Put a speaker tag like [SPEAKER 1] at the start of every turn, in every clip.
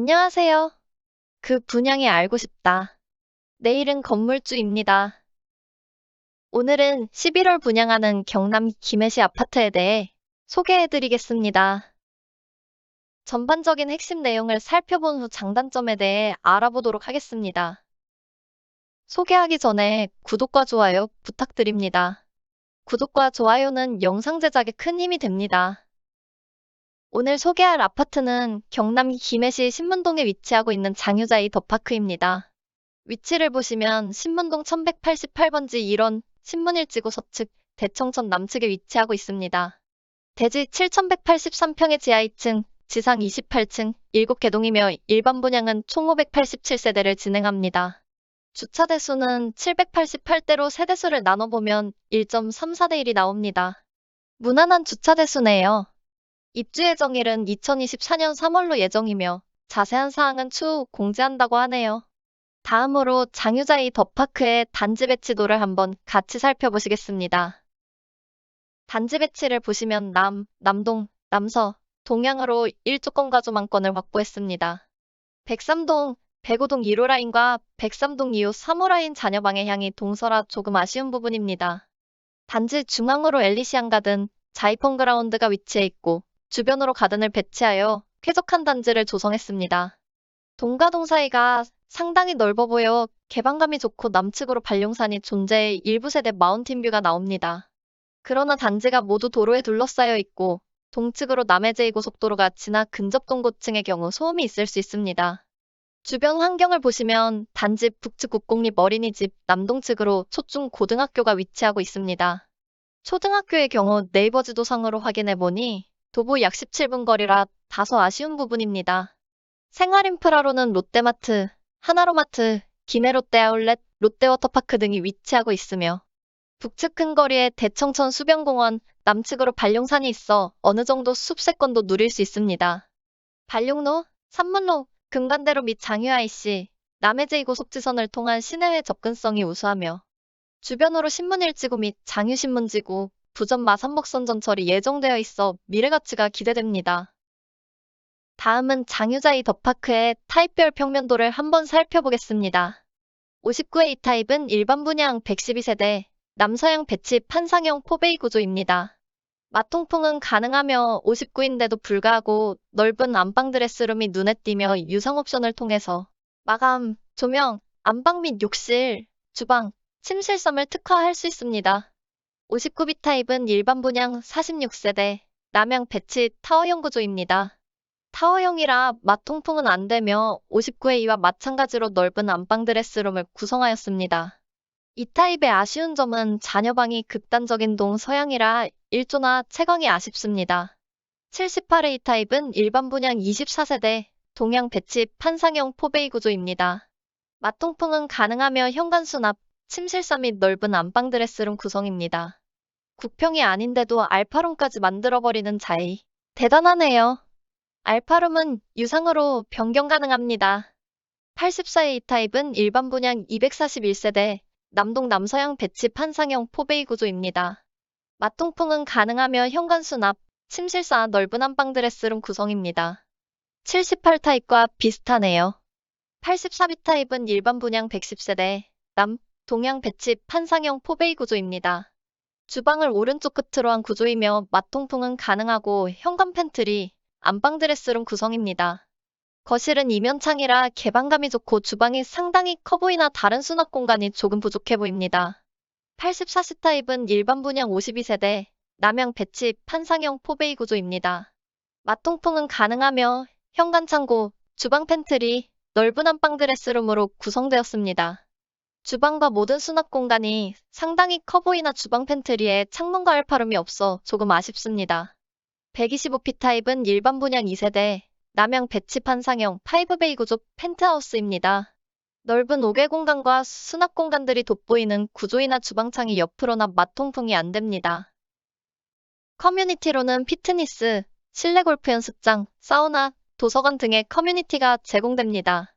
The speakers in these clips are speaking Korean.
[SPEAKER 1] 안녕하세요. 그 분양이 알고 싶다. 내일은 건물주입니다. 오늘은 11월 분양하는 경남 김해시 아파트에 대해 소개해드리겠습니다. 전반적인 핵심 내용을 살펴본 후 장단점에 대해 알아보도록 하겠습니다. 소개하기 전에 구독과 좋아요 부탁드립니다. 구독과 좋아요는 영상 제작에 큰 힘이 됩니다. 오늘 소개할 아파트는 경남 김해시 신문동에 위치하고 있는 장유자이 더파크입니다. 위치를 보시면 신문동 1188번지 1원 신문일지구 서측 대청천 남측에 위치하고 있습니다. 대지 7183평의 지하 2층, 지상 28층, 7개동이며 일반 분양은 총 587세대를 진행합니다. 주차 대수는 788대로 세대수를 나눠보면 1.34대 1이 나옵니다. 무난한 주차 대수네요. 입주 예정일은 2024년 3월로 예정이며 자세한 사항은 추후 공지한다고 하네요. 다음으로 장유자이 더파크의 단지 배치도를 한번 같이 살펴보시겠습니다. 단지 배치를 보시면 남, 남동, 남서, 동양으로 1조건 가조망권을 확보했습니다. 103동, 105동 1호 라인과 103동 2호 3호 라인 잔여 방해향이 동서라 조금 아쉬운 부분입니다. 단지 중앙으로 엘리시안 가든, 자이펑 그라운드가 위치해 있고 주변으로 가든을 배치하여 쾌적한 단지를 조성했습니다. 동과 동 사이가 상당히 넓어 보여 개방감이 좋고 남측으로 반룡산이 존재해 일부 세대 마운틴뷰가 나옵니다. 그러나 단지가 모두 도로에 둘러싸여 있고 동측으로 남해 제2고속도로가 지나 근접 동 고층의 경우 소음이 있을 수 있습니다. 주변 환경을 보시면 단지 북측 국공립 어린이집 남동측으로 초중 고등학교가 위치하고 있습니다. 초등학교의 경우 네이버 지도상으로 확인해 보니 도보 약 17분 거리라 다소 아쉬운 부분입니다. 생활 인프라로는 롯데마트, 하나로마트, 기내 롯데 아울렛, 롯데워터파크 등이 위치하고 있으며 북측 큰 거리에 대청천 수변공원, 남측으로 반룡산이 있어 어느 정도 숲세권도 누릴 수 있습니다. 반룡로, 산문로, 금간대로 및 장유 IC, 남해 제2고속지선을 통한 시내외 접근성이 우수하며 주변으로 신문일지구 및 장유신문지구, 부전 마산목선 전철이 예정되어 있어 미래가치가 기대됩니다. 다음은 장유자이 더파크의 타입별 평면도를 한번 살펴보겠습니다. 59의 이 타입은 일반 분양 112세대, 남서양 배치 판상형 포베이 구조입니다. 마통풍은 가능하며 59인데도 불구하고 넓은 안방 드레스룸이 눈에 띄며 유상 옵션을 통해서 마감, 조명, 안방 및 욕실, 주방, 침실섬을 특화할 수 있습니다. 59B 타입은 일반 분양 46세대, 남양 배치 타워형 구조입니다. 타워형이라 마통풍은 안 되며 59의 2와 마찬가지로 넓은 안방 드레스룸을 구성하였습니다. 이 타입의 아쉬운 점은 자녀방이 극단적인 동서양이라 일조나 채광이 아쉽습니다. 78의 이 타입은 일반 분양 24세대, 동양 배치 판상형 포베이 구조입니다. 마통풍은 가능하며 현관 수납, 침실사 및 넓은 안방 드레스룸 구성입니다. 국평이 아닌데도 알파룸까지 만들어버리는 자이. 대단하네요. 알파룸은 유상으로 변경 가능합니다. 84의 이 타입은 일반 분양 241세대, 남동 남서양 배치 판상형 포베이 구조입니다. 마통풍은 가능하며 현관 수납, 침실사 넓은 안방 드레스룸 구성입니다. 78 타입과 비슷하네요. 84B 타입은 일반 분양 110세대, 남, 동양 배치 판상형 포베이 구조입니다. 주방을 오른쪽 끝으로 한 구조이며 마통풍은 가능하고 현관 팬트리, 안방 드레스룸 구성입니다. 거실은 이면창이라 개방감이 좋고 주방이 상당히 커 보이나 다른 수납 공간이 조금 부족해 보입니다. 84C 타입은 일반 분양 52세대, 남양 배치 판상형 포베이 구조입니다. 마통풍은 가능하며 현관 창고, 주방 팬트리, 넓은 안방 드레스룸으로 구성되었습니다. 주방과 모든 수납 공간이 상당히 커 보이나 주방 팬트리에 창문과 알파룸이 없어 조금 아쉽습니다. 125P 타입은 일반 분양 2세대, 남양 배치 판 상형 5베이 구조 펜트하우스입니다. 넓은 5개 공간과 수납 공간들이 돋보이는 구조이나 주방창이 옆으로나 마통풍이 안 됩니다. 커뮤니티로는 피트니스, 실내 골프 연습장, 사우나, 도서관 등의 커뮤니티가 제공됩니다.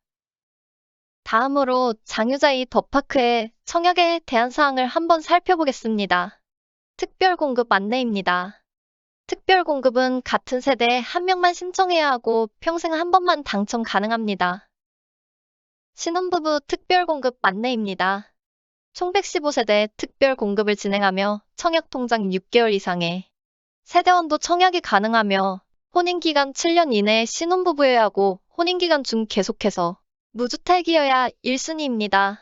[SPEAKER 1] 다음으로 장유자이 더파크의 청약에 대한 사항을 한번 살펴보겠습니다. 특별 공급 안내입니다. 특별 공급은 같은 세대에 한 명만 신청해야 하고 평생 한 번만 당첨 가능합니다. 신혼부부 특별 공급 안내입니다. 총 115세대 특별 공급을 진행하며 청약 통장 6개월 이상의 세대원도 청약이 가능하며 혼인기간 7년 이내에 신혼부부여야 하고 혼인기간 중 계속해서 무주택이어야 1순위입니다.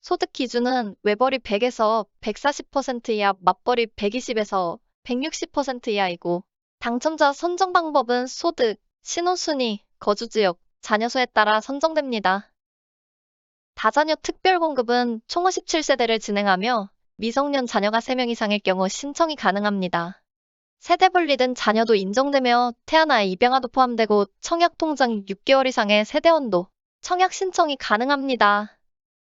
[SPEAKER 1] 소득 기준은 외벌이 100에서 140% 이하, 맞벌이 120에서 160% 이하이고 당첨자 선정 방법은 소득, 신혼순위, 거주지역, 자녀 수에 따라 선정됩니다. 다자녀 특별 공급은 총 57세대를 진행하며 미성년 자녀가 3명 이상일 경우 신청이 가능합니다. 세대 분리된 자녀도 인정되며 태아나 입양아도 포함되고 청약 통장 6개월 이상의 세대원도 청약 신청이 가능합니다.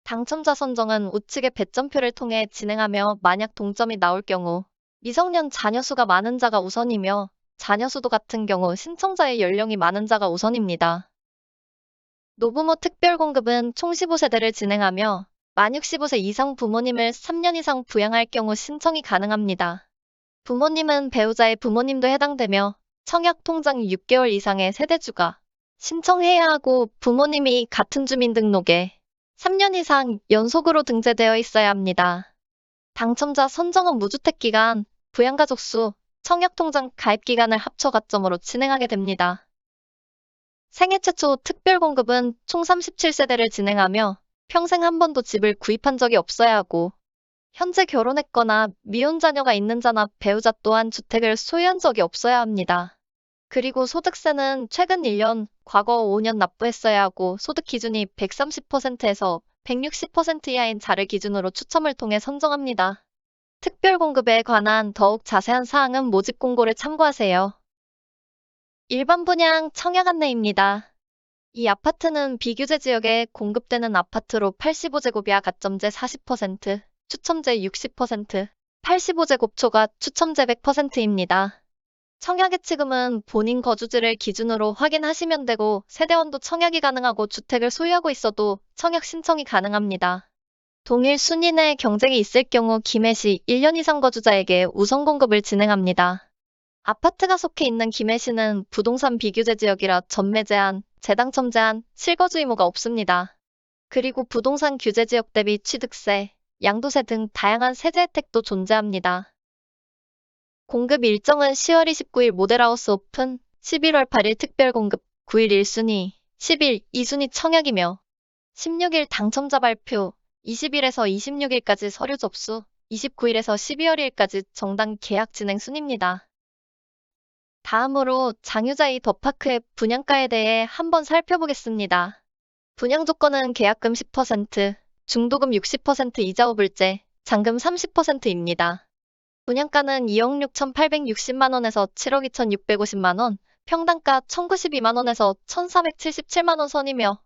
[SPEAKER 1] 당첨자 선정은 우측의 배점표를 통해 진행하며 만약 동점이 나올 경우 미성년 자녀 수가 많은 자가 우선이며 자녀 수도 같은 경우 신청자의 연령이 많은 자가 우선입니다. 노부모 특별 공급은 총 15세대를 진행하며 만 65세 이상 부모님을 3년 이상 부양할 경우 신청이 가능합니다. 부모님은 배우자의 부모님도 해당되며 청약 통장 6개월 이상의 세대주가 신청해야 하고 부모님이 같은 주민등록에 3년 이상 연속으로 등재되어 있어야 합니다. 당첨자 선정은 무주택 기간, 부양가족 수, 청약통장 가입 기간을 합쳐 가점으로 진행하게 됩니다. 생애 최초 특별 공급은 총 37세대를 진행하며 평생 한 번도 집을 구입한 적이 없어야 하고 현재 결혼했거나 미혼 자녀가 있는 자나 배우자 또한 주택을 소유한 적이 없어야 합니다. 그리고 소득세는 최근 1년, 과거 5년 납부했어야 하고 소득 기준이 130%에서 160% 이하인 자를 기준으로 추첨을 통해 선정합니다. 특별 공급에 관한 더욱 자세한 사항은 모집 공고를 참고하세요. 일반 분양 청약 안내입니다. 이 아파트는 비규제 지역에 공급되는 아파트로 85제곱 이하 가점제 40%, 추첨제 60%, 85제곱 초과 추첨제 100%입니다. 청약 예치금은 본인 거주지를 기준으로 확인하시면 되고 세대원도 청약이 가능하고 주택을 소유하고 있어도 청약 신청이 가능합니다. 동일 순위 내 경쟁이 있을 경우 김해시 1년 이상 거주자에게 우선 공급을 진행합니다. 아파트가 속해 있는 김해시는 부동산 비규제 지역이라 전매 제한, 재당첨 제한, 실거주 의무가 없습니다. 그리고 부동산 규제 지역 대비 취득세, 양도세 등 다양한 세제 혜택도 존재합니다. 공급 일정은 10월 29일 모델하우스 오픈, 11월 8일 특별 공급, 9일 1순위, 10일 2순위 청약이며 16일 당첨자 발표, 20일에서 26일까지 서류 접수, 29일에서 12월 1일까지 정당 계약 진행 순입니다. 다음으로 장유자이 더파크의 분양가에 대해 한번 살펴보겠습니다. 분양 조건은 계약금 10%, 중도금 60% 이자 후불제, 잔금 30%입니다. 분양가는 2억 6,860만원에서 7억 2,650만원, 평당가 1,092만원에서 1,477만원 선이며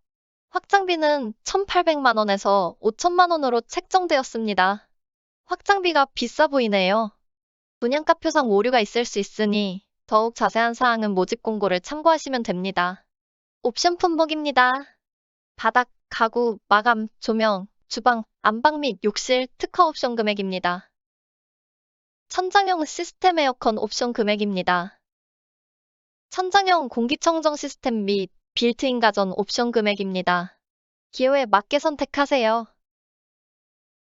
[SPEAKER 1] 확장비는 1,800만원에서 5천만원으로 책정되었습니다. 확장비가 비싸 보이네요. 분양가 표상 오류가 있을 수 있으니 더욱 자세한 사항은 모집 공고를 참고하시면 됩니다. 옵션 품목입니다. 바닥, 가구, 마감, 조명, 주방, 안방 및 욕실 특허 옵션 금액입니다. 천장형 시스템 에어컨 옵션 금액입니다. 천장형 공기청정 시스템 및 빌트인 가전 옵션 금액입니다. 기호에 맞게 선택하세요.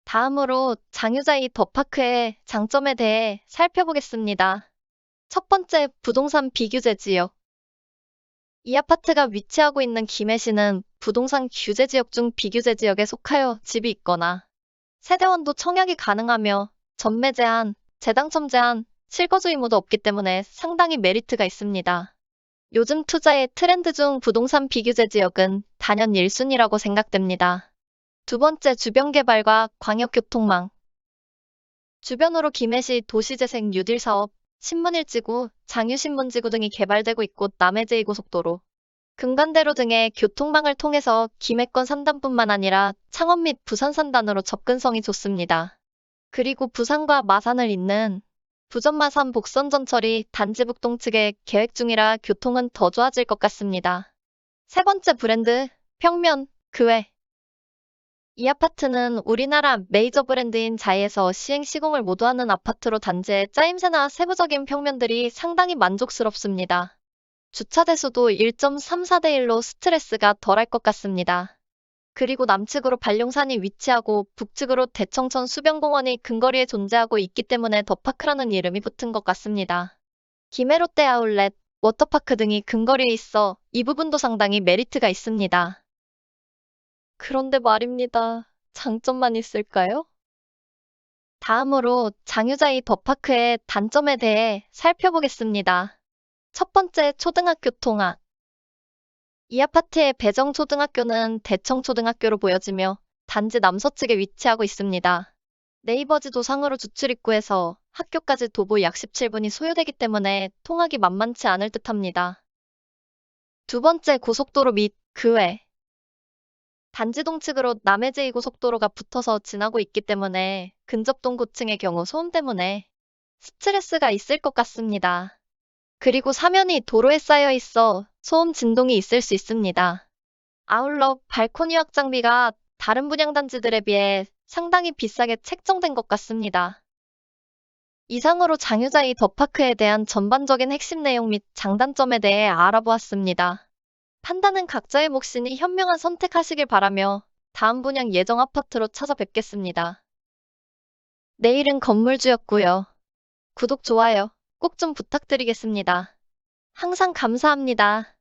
[SPEAKER 1] 다음으로 장유자이 더파크의 장점에 대해 살펴보겠습니다. 첫 번째, 부동산 비규제 지역. 이 아파트가 위치하고 있는 김해시는 부동산 규제 지역 중 비규제 지역에 속하여 집이 있거나 세대원도 청약이 가능하며 전매 제한, 재당첨 제한, 실거주 의무도 없기 때문에 상당히 메리트가 있습니다. 요즘 투자의 트렌드 중 부동산 비규제 지역은 단연 1순위라고 생각됩니다. 두 번째 주변 개발과 광역교통망. 주변으로 김해시 도시재생 뉴딜 사업, 신문일지구, 장유신문지구 등이 개발되고 있고 남해 제2고속도로, 금간대로 등의 교통망을 통해서 김해권 산단뿐만 아니라 창원 및 부산 산단으로 접근성이 좋습니다. 그리고 부산과 마산을 잇는 부전 마산 복선 전철이 단지 북동 측에 계획 중이라 교통은 더 좋아질 것 같습니다. 세 번째 브랜드, 평면, 그 외. 이 아파트는 우리나라 메이저 브랜드인 자이에서 시행 시공을 모두 하는 아파트로 단지의 짜임새나 세부적인 평면들이 상당히 만족스럽습니다. 주차 대수도 1.34대 1로 스트레스가 덜할 것 같습니다. 그리고 남측으로 반룡산이 위치하고 북측으로 대청천 수변공원이 근거리에 존재하고 있기 때문에 더파크라는 이름이 붙은 것 같습니다. 김해롯데 아울렛, 워터파크 등이 근거리에 있어 이 부분도 상당히 메리트가 있습니다. 그런데 말입니다. 장점만 있을까요? 다음으로 장유자이 더파크의 단점에 대해 살펴보겠습니다. 첫 번째, 초등학교 통학. 이 아파트의 배정초등학교는 대청초등학교로 보여지며 단지 남서측에 위치하고 있습니다. 네이버 지 도상으로 주출입구에서 학교까지 도보 약 17분이 소요되기 때문에 통학이 만만치 않을 듯합니다. 두 번째, 고속도로 및 그 외. 단지 동 측으로 남해 제2고속도로가 붙어서 지나고 있기 때문에 근접동 고층의 경우 소음 때문에 스트레스가 있을 것 같습니다. 그리고 사면이 도로에 쌓여 있어 소음 진동이 있을 수 있습니다. 아울러 발코니 확장비가 다른 분양단지들에 비해 상당히 비싸게 책정된 것 같습니다. 이상으로 장유자이 더파크에 대한 전반적인 핵심 내용 및 장단점에 대해 알아보았습니다. 판단은 각자의 몫이니 현명한 선택하시길 바라며 다음 분양 예정 아파트로 찾아뵙겠습니다. 내일은 건물주였고요. 구독, 좋아요 꼭 좀 부탁드리겠습니다. 항상 감사합니다.